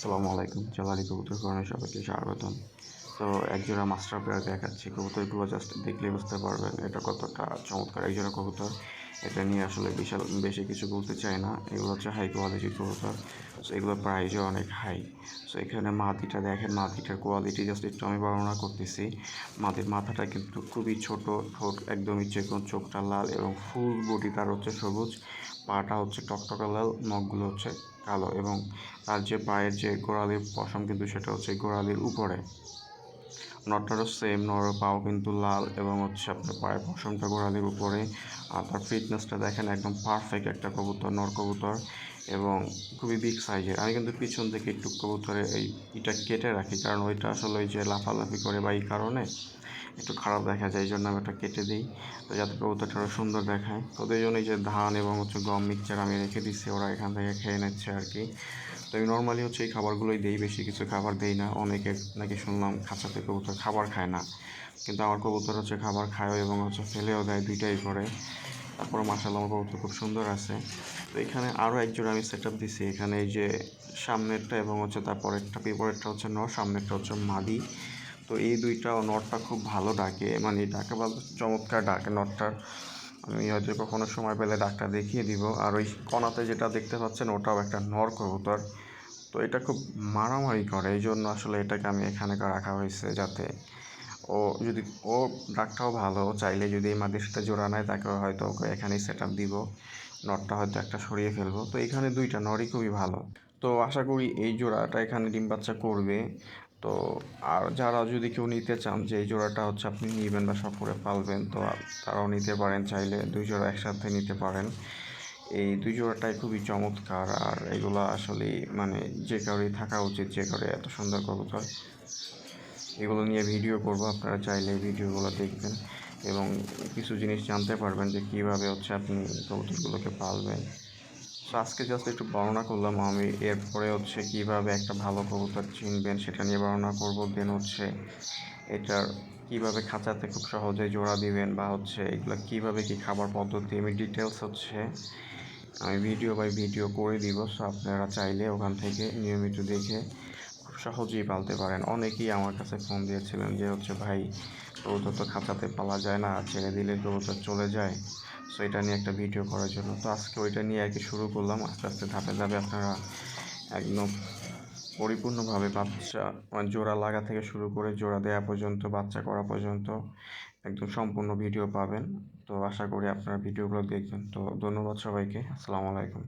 আসসালামু আলাইকুম। জালালি কবুতর করণে সবাইকে স্বাগতম। তো একজোড়া মাস্টার পেয়ার দেখাচ্ছি। কবুতরগুলো জাস্ট দেখলে বুঝতে পারবেন এটা কতটা চমৎকার। একজোড়া কবুতর। এটা নিয়ে আসলে বিশাল, বেশি কিছু বলতে চাই না। এগুলো হচ্ছে হাই কোয়ালিটির কবুতর সো এগুলোর প্রাইসও অনেক হাই সো এখানে মাটিটা দেখেন, মাটিটার কোয়ালিটি জাস্ট একটু আমি বর্ণনা করতেছি। মাটির মাথাটা কিন্তু খুবই ছোট, ঠোঁট একদমই চেকন, চোখটা লাল এবং ফুল বডি তার হচ্ছে সবুজ। পাটা হচ্ছে টকটকা লাল, নখগুলো হচ্ছে কালো এবং তার যে পায়ের যে গোড়ালির পশম কিন্তু সেটা হচ্ছে গোড়ালির উপরে। নটটারও সেম, নর পাও কিন্তু লাল এবং হচ্ছে আপনার পায়ের পশমটা গোড়ালির উপরে। আর তার ফিটনেসটা দেখেন একদম পারফেক্ট একটা কবুতর, নর কবুতর এবং খুবই বিগ সাইজের আমি কিন্তু পিছন থেকে একটু কবুতরে এই এটা কেটে রাখি কারণ ওইটা আসলে ওই যে লাফালাফি করে বা এই কারণে একটু খারাপ দেখা যায়, এই জন্য আমি ওটা কেটে দিই। তো যাতে কবুতরটা আরও সুন্দর দেখায়। তো ওদের জন্য এই যে ধান এবং হচ্ছে গম মিক্সচার আমি রেখে দিচ্ছি ওরা এখান থেকে খেয়ে নিচ্ছে আর কি। তো আমি নর্মালি হচ্ছে এই খাবারগুলোই দিই, বেশি কিছু খাবার দিই না। অনেকে নাকি শুনলাম খাঁচাতে কবুতর খাবার খায় না। কিন্তু আমার কবুতর হচ্ছে খাবার খায়ও এবং হচ্ছে ফেলেও দেয়, দুইটাই করে। তারপরে মাসাল আমার কবুতর খুব সুন্দর আছে। তো এখানে আরও একজোড়া আমি সেট আপ দিছি। এখানে এই যে সামনেরটা এবং হচ্ছে তারপরেরটা পেপারেরটা হচ্ছে ন, সামনেরটা হচ্ছে মাদি। তো এই দুইটা নটটা খুব ভালো ডাকে। মানে ডাকে বলতে চমৎকার ডাকে নটটার আমি হয়তো কখনো সময় পেলে ডাকটা দেখিয়ে দিব। আর ওই কণাতে যেটা দেখতে পাচ্ছেন ওটাও একটা নর কবুতর। তো এটা খুব মারামারি করে। এই জন্য আসলে এটাকে আমি এখানে রাখা হয়েছে যাতে ও যদি, ও ডাকটাও ভালো চাইলে যদি এই মাদের সাথে জোড়া নেয়, তাকে হয়তো ওকে এখানেই সেট আপ দিব। নটটা হয়তো একটা সরিয়ে ফেলব। তো এখানে দুইটা নরই খুবই ভালো। তো আশা করি এই জোড়াটা এখানে ডিম বাচ্চা করবে। তো আর যারা যদি কেউ নিতে চান যে এই জোড়াটা হচ্ছে আপনি নেবেন বা সফরে পালবেন, তো তারাও নিতে পারেন। চাইলে দুই জোড়া একসাথে নিতে পারেন। এই দুই জোড়াটাই খুবই চমৎকার। আর এগুলো আসলে মানে যে কারোরই থাকা উচিত, যে কারও এত সুন্দর কবুতর, এগুলো নিয়ে ভিডিও করব। আপনারা চাইলে ভিডিওগুলো দেখবেন এবং কিছু জিনিস জানতে পারবেন যে কীভাবে হচ্ছে আপনি কবুতরগুলোকে পালবেন। সো আজকে জাস্ট একটু বর্ণনা করলাম আমি, এরপরে হচ্ছে কীভাবে একটা ভালো কবুতর চিনবেন সেটা নিয়ে বর্ণনা করব। দেন হচ্ছে এটার কীভাবে খাঁচাতে খুব সহজে জোড়া দিবেন বা হচ্ছে এগুলো কীভাবে কী খাবার পদ্ধতি, আমি ডিটেলস হচ্ছে আমি ভিডিও বাই ভিডিও করে দিব। সো আপনারা চাইলে ওখান থেকে নিয়মিত দেখে খুব সহজেই পালতে পারেন। অনেকেই আমার কাছে ফোন দিয়েছিলেন যে হচ্ছে, ভাই কবুতর তো খাঁচাতে পালা যায় না, ছেড়ে দিলে কবুতর চলে যায়। সো এটা নিয়ে একটা ভিডিও করার জন্য। তো আজকে ওইটা নিয়ে আর কি শুরু করলাম। আস্তে আস্তে ধাপে ধাপে আপনারা একদম পরিপূর্ণভাবে বাচ্চা মানে জোড়া লাগা থেকে শুরু করে জোড়া দেওয়া পর্যন্ত, বাচ্চা করা পর্যন্ত একদম সম্পূর্ণ ভিডিও পাবেন। তো আশা করি আপনারা ভিডিওগুলো দেখবেন। তো ধন্যবাদ সবাইকে। আসসালামু আলাইকুম।